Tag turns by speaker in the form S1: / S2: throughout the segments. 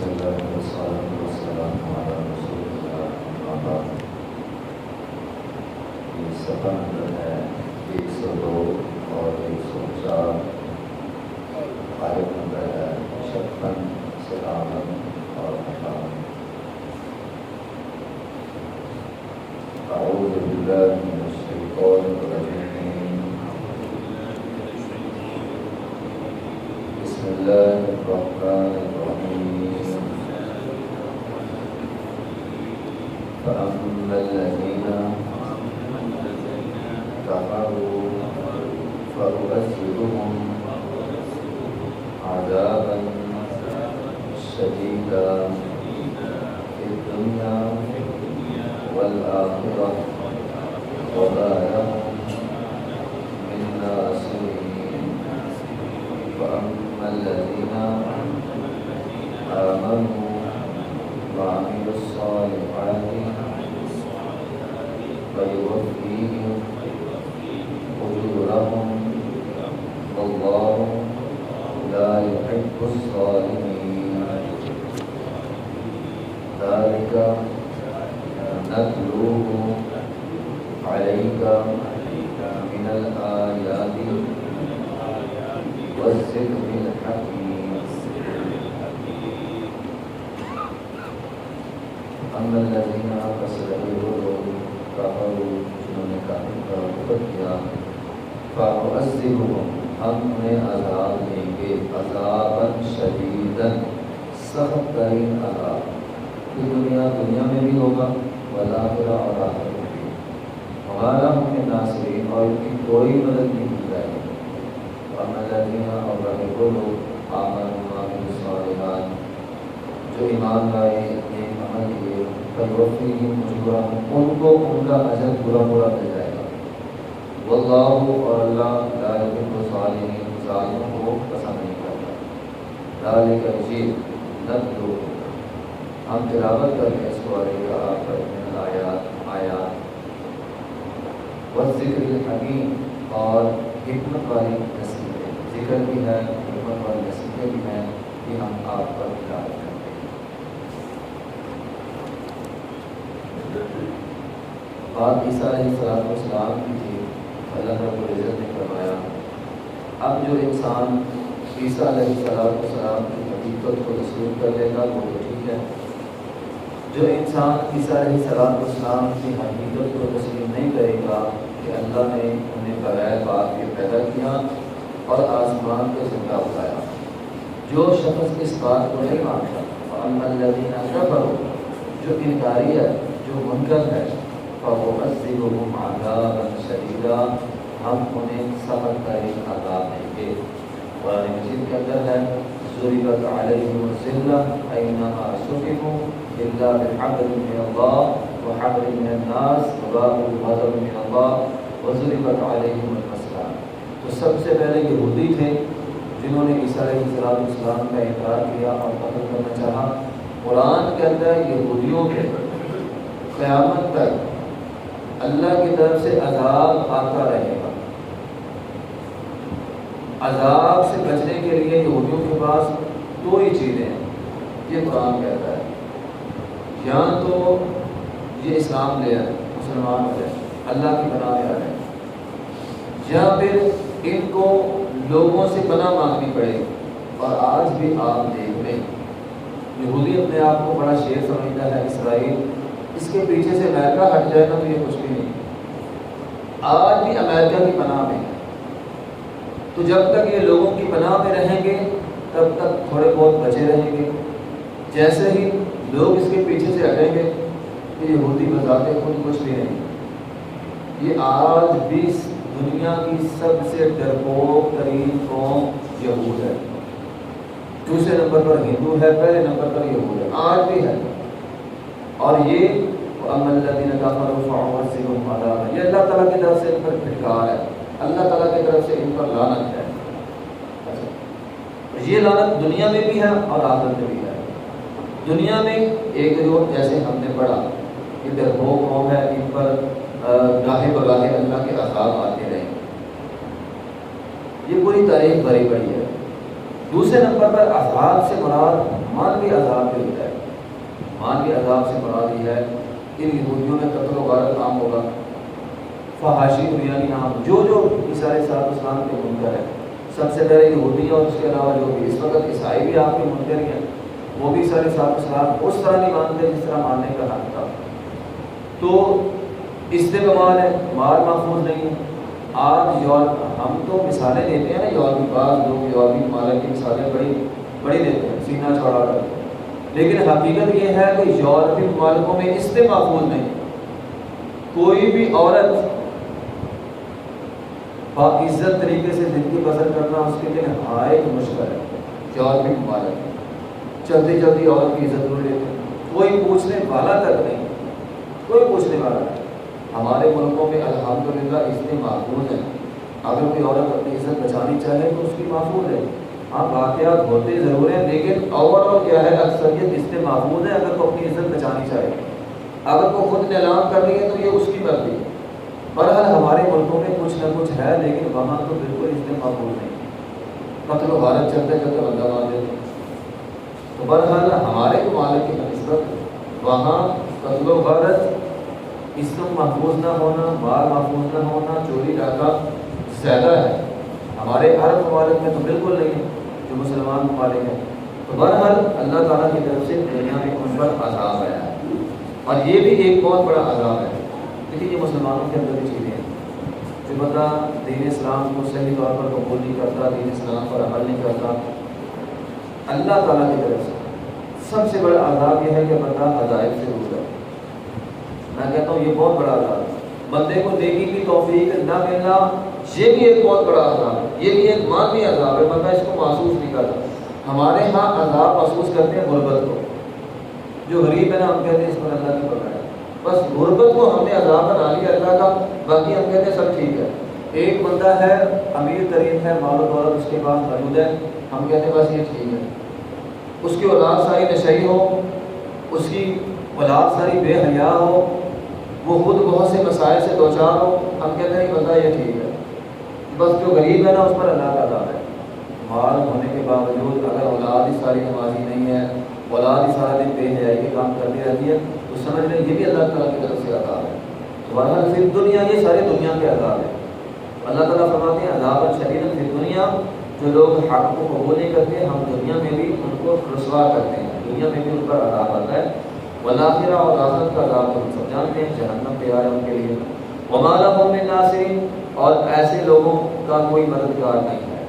S1: بسم الله نمبر ہے ایک سو دو اور ایک سو چار آیت نمبر ہے چھپن سلاون اور اٹھاون أعوذ بالله من الشيطان الرجيم الله الرحمن الرحيم فأما الذين كفروا فأبشرهم عذابا شديدا في الدنيا والآخرة وما لهم فأما الذين آمنوا وعملوا الصالحات فيوفيهم أجورهم. والله لا يحب الظالمين. والذكر الحكيم أما الذين كفروا فأعذبهم ہم انہیں عذاب دیں گے عذابا شدیدا سخت ترین عذاب دنیا دنیا میں بھی ہوگا اور میں بھی ہمارا ہم نے ناصرین اور ان کی کوئی مدد نہیں۔ کی جائے گی اور الصالحات جو ایمان لائے نیک عمل کیے فیوفیہم اجورہم ان کو ان کا اجر پورا پورا مل جائے گا۔ واللہ اور اللہ لا یحب الظالمین ظالموں کو پسند نہیں کرتا۔ ذالک الجیب نتلو ہم تلاوت کر رہے ہیں اس کو علیہ آپ پر آیات آیات۔ والذکر الحکیم اور حکمت والی نصیحتیں ذکر بھی ہے حکمت والی نصیحتیں بھی ہیں کہ ہم آپ پر تلاوت کرتے ہیں بات عیسیٰ علیہ السلام السلام کی تھی اللہ رب العزت نے فرمایا اب جو انسان عیسیٰ علیہ السلام السلام کی حقیقت کو تسلیم کر لے گا وہ تو ٹھیک ہے جو انسان عیسیٰ علیہ السلام السلام کی حقیقت کو تسلیم نہیں کرے گا کہ اللہ نے انہیں بغیر بات کے پیدا کیا اور آج آسمان کو زندہ اٹھایا جو شخص اس بات کو نہیں مانتا اور اللہ کفر جو انکاری ہے، جو منکر ہے، فَأُعَذِّبُهُمْ عَذَابًا شَدِيدًا۔ ہم انہیں سخت ترین عذاب دیں گے۔ قرآن مجید کے اندر ہے ضربت علیہم الذلہ اینما سکبوا الا بحبل من اللہ وحبل من الناس وباب الغضب من اللہ وضربت علیہم المسلام تو سب سے پہلے یہودی تھے جنہوں نے عیسیٰ علیہ السلام کا انکار کیا اور قتل کرنا چاہا۔ قرآن کے اندر یہودیوں کے قیامت تک اللہ کی طرف سے عذاب آتا رہے گا۔ عذاب سے بچنے کے لیے یہودیوں کے پاس دو ہی چیزیں ہیں۔ یہ قرآن کہتا ہے۔ یا تو یہ اسلام لے آئے، مسلمان ہو جائے، اللہ کی پناہ میں آ جائے۔ یا پھر ان کو لوگوں سے پناہ مانگنی پڑے گی اور آج بھی آپ دیکھ رہے یہودی اپنے آپ کو بڑا شیر سمجھتا ہے، اسرائیل اس کے پیچھے سے امریکہ ہٹ جائے نا تو یہ کچھ بھی نہیں۔ آج بھی امریکہ کی پناہ میں ہے۔ تو جب تک یہ لوگوں کی پناہ میں رہیں گے، تب تک تھوڑے بہت بچے رہیں گے۔ جیسے ہی لوگ اس کے پیچھے سے ہٹیں گے کہ یہودی بتاتے خود کچھ بھی نہیں۔ یہ آج بھی دنیا کی سب سے ڈرپوک ترین قوم یہود ہے۔ دوسرے نمبر پر ہندو ہے، پہلے نمبر پر یہود ہے۔ آج بھی ہے۔ اور یہ یہ اللہ تعالیٰ کی طرف سے ان پر پھٹکار ہے۔ اللہ تعالیٰ کی طرف سے ان پر لانت ہے۔ اچھا۔ یہ لانت دنیا میں بھی ہے اور آخرت میں بھی ہے۔ دنیا میں ایک جو جیسے ہم نے پڑھا کہ دربو قوم ہے، ان پر گاہے بگاہے اللہ کے عذاب آتے رہے یہ پوری تاریخ بھری پڑی ہے۔ دوسرے نمبر پر عذاب سے مراد مانوی عذاب بھی ہوتا ہے۔ مانوی عذاب سے مراد یہ ہے ان یہودیوں میں قتل و غارت عام ہوگا۔ فحاشی یعنی عام، جو جو عیسائی صاحب اسلام کے منکر ہے سب سے پہلے یہودی اور اس کے علاوہ جو بھی، اس وقت عیسائی بھی آپ کے منکر ہی ہیں۔ وہ بھی سارے صاحب اسلام اس طرح نہیں مانتے جس طرح ماننے کا حق تھا۔ تو استعمال ہے، مال محفوظ نہیں ہے۔ آج یورپ، ہم تو مثالیں دیتے ہیں نا، یورپی بعض لوگ یورپی مالک کی مثالیں بڑی بڑی دیتے ہیں سینہ چوڑا کر لیکن حقیقت یہ ہے کہ یورپی ممالکوں میں استع محفوظ نہیں۔ کوئی بھی عورت عزت طریقے سے زندگی بسر کرنا اس کے لیے نہایت مشکل ہے، یورپی ممالک چلتی چلتی عورت کی عزت ضرور لیتے کوئی پوچھنے والا تک نہیں، کوئی پوچھنے والا نہیں ہمارے ملکوں میں الحمدللہ اس میں محفوظ ہیں۔ اگر کوئی عورت اپنی عزت بچانی چاہے تو اس کی محفوظ ہے۔ ہاں واقعات ہوتے ضرور ہیں، لیکن اوور آل کیا ہے؟ اکثریت اس سے محفوظ ہے اگر وہ اپنی عزت بچانی چاہے۔ اگر وہ خود نے اعلان کر لی ہے تو یہ اس کی مرضی بہرحال ہمارے ملکوں میں کچھ نہ کچھ ہے، لیکن وہاں تو بالکل اس سے محفوظ نہیں۔ قتل و غارت چلتے چلتے بندہ مار دیتے تو بہرحال ہمارے ممالک کی نسبت وہاں قتل و غارت اسم محفوظ نہ ہونا مال محفوظ نہ ہونا، چوری، ڈاکہ زیادہ ہے۔ ہمارے عرب ممالک میں تو بالکل نہیں ہے جو مسلمان ممالک ہیں۔ تو بہرحال اللہ تعالیٰ کی طرف سے دنیا میں ان پر عذاب آیا ہے۔ اور یہ بھی ایک بہت بڑا عذاب ہے۔ لیکن یہ مسلمانوں کے اندر بھی چیزیں ہیں۔ جو بندہ دین اسلام کو صحیح طور پر قبول نہیں کرتا، دین اسلام پر عمل نہیں کرتا، اللہ تعالیٰ کی طرف سے سب سے بڑا عذاب یہ ہے کہ بندہ ہدایت سے رک میں کہتا ہوں یہ بہت بڑا عذاب ہے۔ بندے کو نیکی کی توفیق، نہ ملنا، یہ بھی ایک بہت بڑا عذاب ہے۔ یہ بھی ایک مانوی عذاب ہے۔ بندہ اس کو محسوس نہیں کرتا۔ ہمارے ہاں عذاب محسوس کرتے ہیں غربت کو۔ جو غریب ہے نا، ہم کہتے ہیں اس پر اللہ نے پکڑا ہے بس غربت کو ہم نے عذاب بنا لیا اللہ کا، باقی ہم کہتے ہیں سب ٹھیک ہے۔ ایک بندہ ہے، امیر ترین ہے، مال و دولت اس کے پاس موجود ہے۔ ہم کہتے ہیں بس یہ ٹھیک ہے۔ اس کی اولاد ساری نشئی ہو، اس کی اولاد ساری بے حیا ہو وہ خود بہت سے مسائل سے دو چار ہو ہم کہتے ہیں کہ بندہ یہ ٹھیک ہے۔ بس جو غریب ہے نا، اس پر اللہ کا عذاب ہے۔ مال ہونے کے باوجود اگر اولاد ہی ساری نمازی نہیں ہے، اولاد ہی سارا دن بے حیائی کے کام کرتی رہتی ہے، تو سمجھ لیں یہ بھی اللہ تعالیٰ کی طرف سے عذاب ہے۔ تو بہرحال پھر دنیا یہ سارے دنیا کے عذاب ہے اللہ تعالیٰ فرماتے ہیں، عذاب شریر پھر دنیا جو لوگ حق کو قبول نہیں کرتے، ہم دنیا میں بھی ان کو رسوا کرتے ہیں۔ دنیا میں بھی ان پر عذاب آتا ہے۔ ولاخرہ اور آخرت کا عذاب ہم سب جانتے ہیں، جہنم تیار ان کے لیے۔ ومالا من ناصرین اور ایسے لوگوں کا کوئی مددگار نہیں ہے۔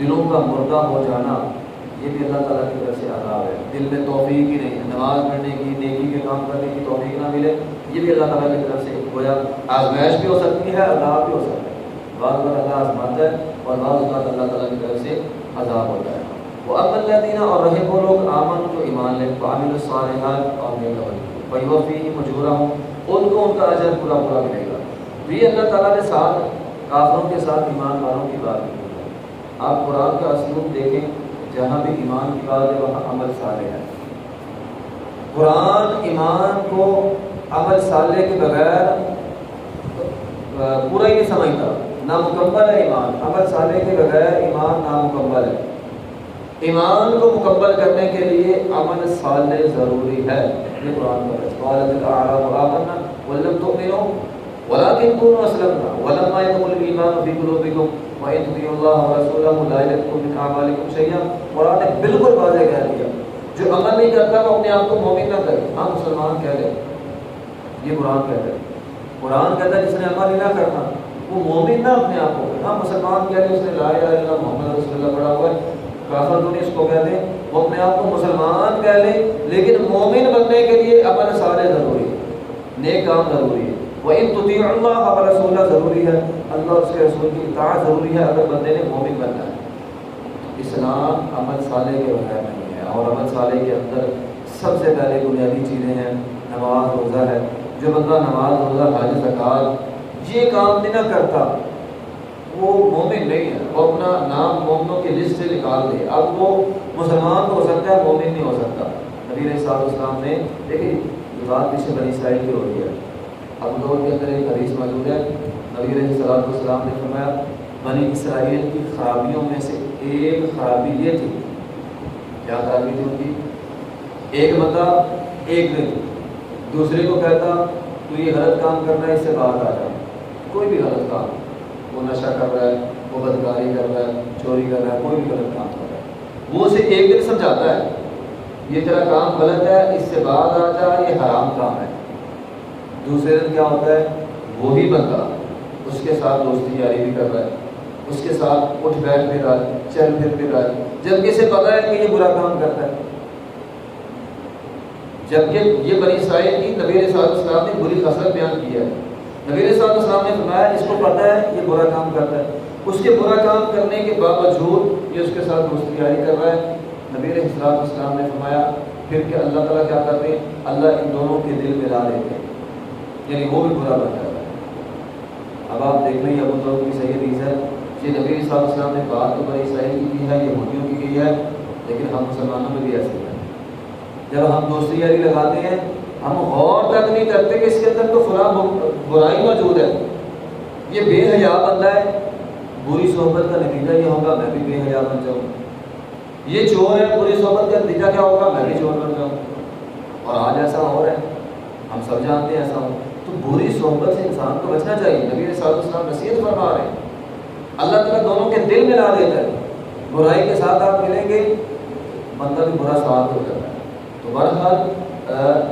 S1: دلوں کا مردہ ہو جانا، یہ بھی اللہ تعالیٰ کی طرف سے عذاب ہے۔ دل میں توفیق ہی نہیں، نماز پڑھنے کی، نیکی کے کام کرنے کی توفیق نہ ملے۔ یہ بھی اللہ تعالیٰ کی طرف سے گویا آزمائش بھی ہو سکتی ہے، عذاب بھی ہو سکتا ہے۔ بعض اللہ آزماتا ہے اور بعض اوقات اللہ تعالیٰ کی طرف سے عذاب ہوتا ہے۔ وہ اب اللہ دینا اور رہے وہ لوگ آمن جو ایمان لے قابل الصالحات اور نیک وفی مجورہ ہوں ان کو ان کا اجر پورا پورا ملے گا۔ بھی اللہ تعالیٰ نے ساتھ، کافروں کے ساتھ ایمان والوں کی بات کی ہے۔ آپ قرآن کا اسلوب دیکھیں، جہاں بھی ایمان کی بات ہے، وہاں عمل صالح ہے۔ قرآن ایمان کو عمل صالح کے بغیر پورا ہی نہیں سمجھتا۔ نامکمل ہے ایمان۔ عمل صالح کے بغیر ایمان نامکمل ہے۔ ایمان کو مکمل کرنے کے لیے عمل صالح ضروری ہے۔ یہ قرآن کا ہے۔ ولكن كونوا اسلمنا ولما يدخل الايمان في قلوبكم وان تطيعوا الله ورسوله لا يلدكم من اعمالكم شيئا۔ قرآن نے بالکل واضح کہہ دیا۔ جو عمل نہیں کرتا وہ اپنے آپ کو مومن نہ کرے۔ ہاں مسلمان کہہ لے یہ قرآن کہہ ہے قرآن کہتا ہے جس نے عمل نہ کرنا، وہ مومن نہ اپنے آپ کو ہاں مسلمان کہہ لے اس نے لا الہ الا اللہ محمد رسول اللہ پڑھا ہوا ہے۔ کافر تو اس کو کہتے وہ اپنے آپ کو مسلمان کہہ لے، لیکن مومن بننے کے لیے عمل سارے ضروری ہے، نیک کام ضروری ہے۔ وہ ان تطیع اللہ اور رسول ضروری ہے، اللہ اس کے رسول کی اطاعت ضروری ہے، اگر بندے نے مومن بننا ہے۔ اسلام عمل صالح کے بغیر نہیں ہے، اور عمل صالح کے اندر سب سے پہلے بنیادی چیزیں ہیں، نماز، روزہ ہے۔ جو بندہ نماز، روزہ حاج زکات یہ کام نہیں نہ کرتا وہ مومن نہیں ہے وہ اپنا نام مومنوں کی لسٹ سے نکال دے۔ اب وہ مسلمان تو ہو سکتا ہے، مومن نہیں ہو سکتا۔ نبی علیہ السلام نے دیکھیے بات پیچھے بنی اسرائیل کی ہو رہی ہے۔ ابو دور کے اندر ایک حدیث موجود ہے۔ نبی علیہ السلام السلام نے فرمایا، بنی اسرائیل کی خرابیوں میں سے ایک خرابی یہ تھی۔ کیا خرابی تھی ان کی؟ ایک بندہ ایک دن، دوسرے کو کہتا، تو یہ غلط کام کرنا ہے اس سے باہر آ جا کوئی بھی غلط کام۔ وہ نشہ کر رہا ہے، وہ بدکاری کر رہا ہے، چوری کر رہا ہے، کوئی بھی غلط کام کر رہا ہے۔ وہ اسے ایک دن سمجھاتا ہے، یہ تیرا کام غلط ہے، اس سے بعد آ جا، یہ حرام کام ہے۔ دوسرے دن کیا ہوتا ہے؟ وہی بندہ اس کے ساتھ دوستی جاری بھی کر رہا ہے، اس کے ساتھ اٹھ بیٹھ بھی رہا ہے، چل پھر بھی رہا ہے، جبکہ اسے پتا ہے کہ یہ برا کام کرتا ہے۔ جبکہ یہ بنی اسرائیل کی نبی صاحب السلام نے بری خسرت بیان کی ہے۔ نبی صاحب السلام نے فرمایا، اس کو پتا ہے، یہ برا کام کرتا ہے۔ اس کے برا کام کرنے کے باوجود یہ اس کے ساتھ دوستی کر رہا ہے۔ نبی علیہ السلام السلام نے فرمایا، پھر کہ اللہ تعالیٰ کیا کرتے ہیں؟ اللہ ان دونوں کے دل ملا دیتے ہیں۔ یعنی وہ بھی برا بن جاتا ہے۔ اب آپ دیکھ لیں، ابو تو کی صحیح حدیث ہے۔ کہ نبی علیہ السلام نے بات تو بڑی صحیح کی کی ہے، یہودیوں کی کی ہے، لیکن ہم مسلمانوں میں بھی ایسے ہیں۔ جب ہم دوستی یاری لگاتے ہیں ہم غور تک نہیں کرتے کہ اس کے اندر تو فلاں برائی موجود ہے۔ یہ بے حیا بندہ ہے۔ بری صحبت کا نتیجہ یہ ہوگا، میں بھی بے حیا بن جاؤں۔ یہ چور ہے، بری صحبت کا نتیجہ کیا ہوگا؟ میں بھی چور بن جاؤں۔ اور آج ایسا ہو رہا ہے۔ ہم سب جانتے ہیں ایسا۔ ہو تو بری صحبت سے انسان کو بچنا چاہیے۔ نبی علیہ السلام نصیحت فرما رہے ہیں۔ اللہ تعالیٰ دونوں کے دل ملا دیتا ہے۔ برائی کے ساتھ آپ ملیں گے، بندہ بھی برا ساتھ ہو جاتا ہے۔ تو بہرحال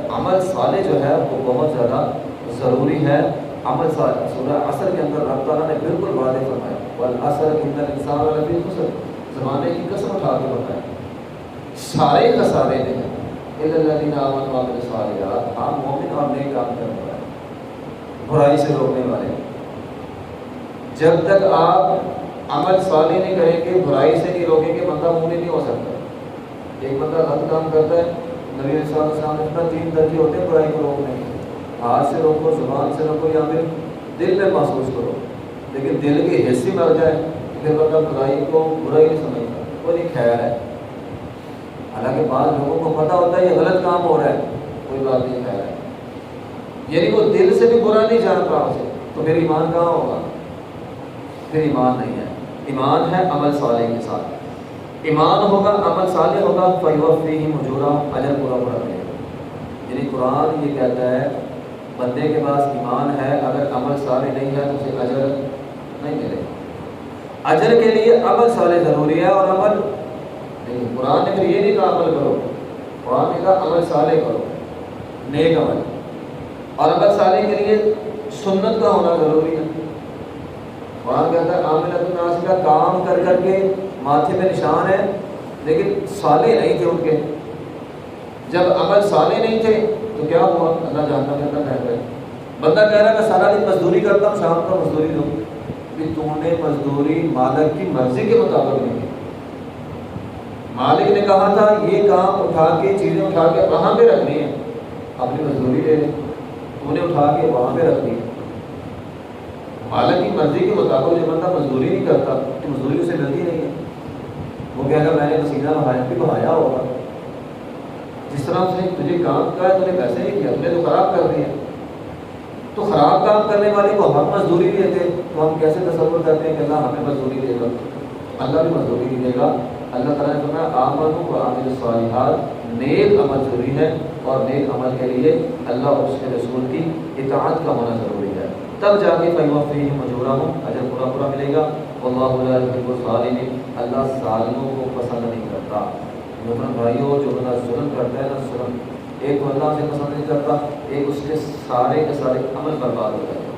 S1: عمل صالح جو ہے، وہ بہت زیادہ ضروری ہے۔ عمل صالح، سورہ عصر کے اندر رب تعالیٰ نے بالکل واضح فرمایا، والعصر کے اندر انسان خسر۔ زمانے کی قسم اٹھا کے بتایا۔ سارے خسارے نے الذین آمنوا وعملوا الصالحات۔ مومن اور نیک کام کرنے والے برائی سے روکنے والے جب تک آپ عمل صالح نہیں کریں گے، برائی سے نہیں روکیں گے، بندہ مومن نہیں ہو سکتا۔ ایک بندہ غلط کام کرتا ہے نبی علیہ السلام نے تین درجے ہوتے ہیں برائی کو روکنے کے ہاتھ سے روکو زبان سے روکو یا پھر دل میں محسوس کرو۔ لیکن دل کے حصے مر جائے، پھر بندہ برائی کو برائی نہیں سمجھتا۔ وہ نہیں، خیر ہے۔ حالانکہ بعض لوگوں کو پتہ ہوتا ہے یہ غلط کام ہو رہا ہے۔ کوئی بات نہیں، خیر ہے۔ یعنی وہ دل سے بھی برا نہیں جان رہا اسے، تو پھر ایمان کہاں ہوگا؟ پھر ایمان نہیں ہے۔ ایمان ہے عمل صالح کے ساتھ۔ ایمان ہوگا، عمل صالح ہوگا فیوفی ہی مجورہ اجر پورا پورا ملے گا یعنی قرآن یہ کہتا ہے، بندے کے پاس ایمان ہے، اگر عمل صالح نہیں ہے تو اسے اجر نہیں ملے۔ گا اجر کے لیے عمل صالح ضروری ہے اور عمل لیکن قرآن نے پھر یہ نہیں کہا، عمل کرو۔ قرآن نے کہا، عمل صالح کرو۔ نیک عمل۔ اور عمل صالح کے لیے سنت کا ہونا ضروری ہے۔ قرآن کہتا ہے عامل الناس کا کام کر کر کے ماتھے پہ نشان ہے، لیکن صالح نہیں تھے ان کے۔ جب عمل صالح نہیں تھے، تو کیا ہوا؟ اللہ جانتا کے اندر گئے بندہ کہہ رہا ہے، میں سارا دن مزدوری کرتا ہوں، شام کو مزدوری دوں کہ تو نے مزدوری مالک کی مرضی کے مطابق نہیں کی۔ مالک نے کہا تھا، یہ کام اٹھا کے، چیزیں اٹھا کے وہاں پہ رکھنی ہے اپنی مزدوری لے لیں۔ تو نے اٹھا کے وہاں پہ رکھنی ہے مالک کی مرضی کے مطابق جو بندہ مزدوری نہیں کرتا تو مزدوری اسے ملتی نہیں ہے۔ وہ کہہ گا، میں نے پسینہ بہایا بھی بہایا ہوگا۔ جس طرح اس نے تجھے کام کہا ہے تو نے پیسے نہیں کیا تو نے تو خراب کر دیا تو خراب کام کرنے والے کو ہم مزدوری دیتے، تو ہم کیسے تصور کرتے ہیں کہ اللہ ہمیں مزدوری دے گا؟ اللہ بھی مزدوری نہیں دے گا۔ اللہ تعالیٰ نے فرمایا آمن و عامل الصالحات، نیک عمل ضروری ہے۔ اور نیک عمل کے لیے اللہ اور اس کے رسول کی اطاعت کا ہونا ضروری ہے۔ تب جا کے فیوفی مجورہ ہوں اجر پورا پورا ملے گا۔ اللہ علیہ ظالم اللہ ظالموں کو پسند نہیں کرتا۔ محترم بھائیوں جو بندہ ظلم کرتا ہے نا، ظلم ایک تو اللہ سے پسند نہیں کرتا، ایک اس کے سارے کے سارے عمل برباد ہو جاتے ہیں۔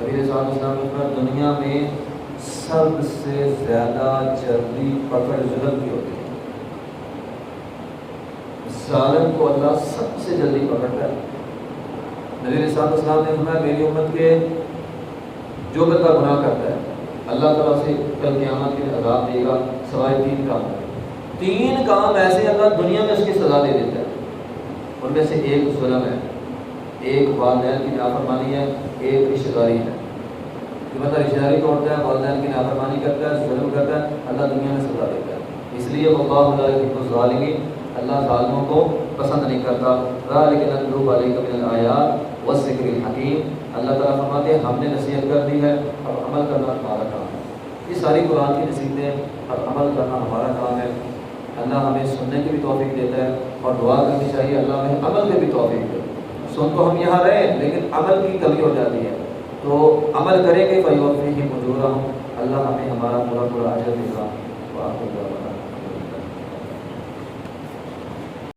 S1: کبھی صاحب اسلام دنیا میں سب سے زیادہ جلدی پکڑ ظلم کی ہوتی ہے۔ ظالم کو اللہ سب سے جلدی پکڑتا ہے نبی صاحب اسلام نے فرمایا، میری امت کے جو بندہ گناہ کرتا ہے، اللہ تعالیٰ سے کل قیامت کے عذاب دے گا، سوائے تین کام۔ تین کام ایسے اللہ دنیا میں اس کی سزا دے دیتا ہے۔ ان میں سے ایک ظلم ہے، ایک والدین کی نافرمانی ہے، ایک رشتہ داری ہے۔ کہ بندہ رشتہ داری توڑتا ہے، والدین کی نافرمانی کرتا ہے، ظلم کرتا ہے، اللہ دنیا میں سزا دیتا ہے۔ اس لیے وہ اللہ ظالمی اللہ ظالموں کو پسند نہیں کرتا۔ لیکن اللہ علیہ کبھی آیات و ذکر الحکیم۔ اللہ تعالیٰ فرماتے ہیں، ہم نے نصیحت کر دی ہے اور عمل کرنا تمہارا کام ہے۔ یہ ساری قرآن کی نصیحتیں اور عمل کرنا ہمارا کام ہے۔ اللہ ہمیں سننے کی بھی توفیق دیتا ہے اور دعا کرنی چاہیے۔ اللہ ہمیں عمل کے بھی توفیق دے۔ سن تو ہم یہاں رہے، لیکن عمل کی کمی ہو جاتی ہے۔ تو عمل کریں گے کوئی اور ہی موجود اللہ ہمیں ہمارا پورا پورا اجر دے گا۔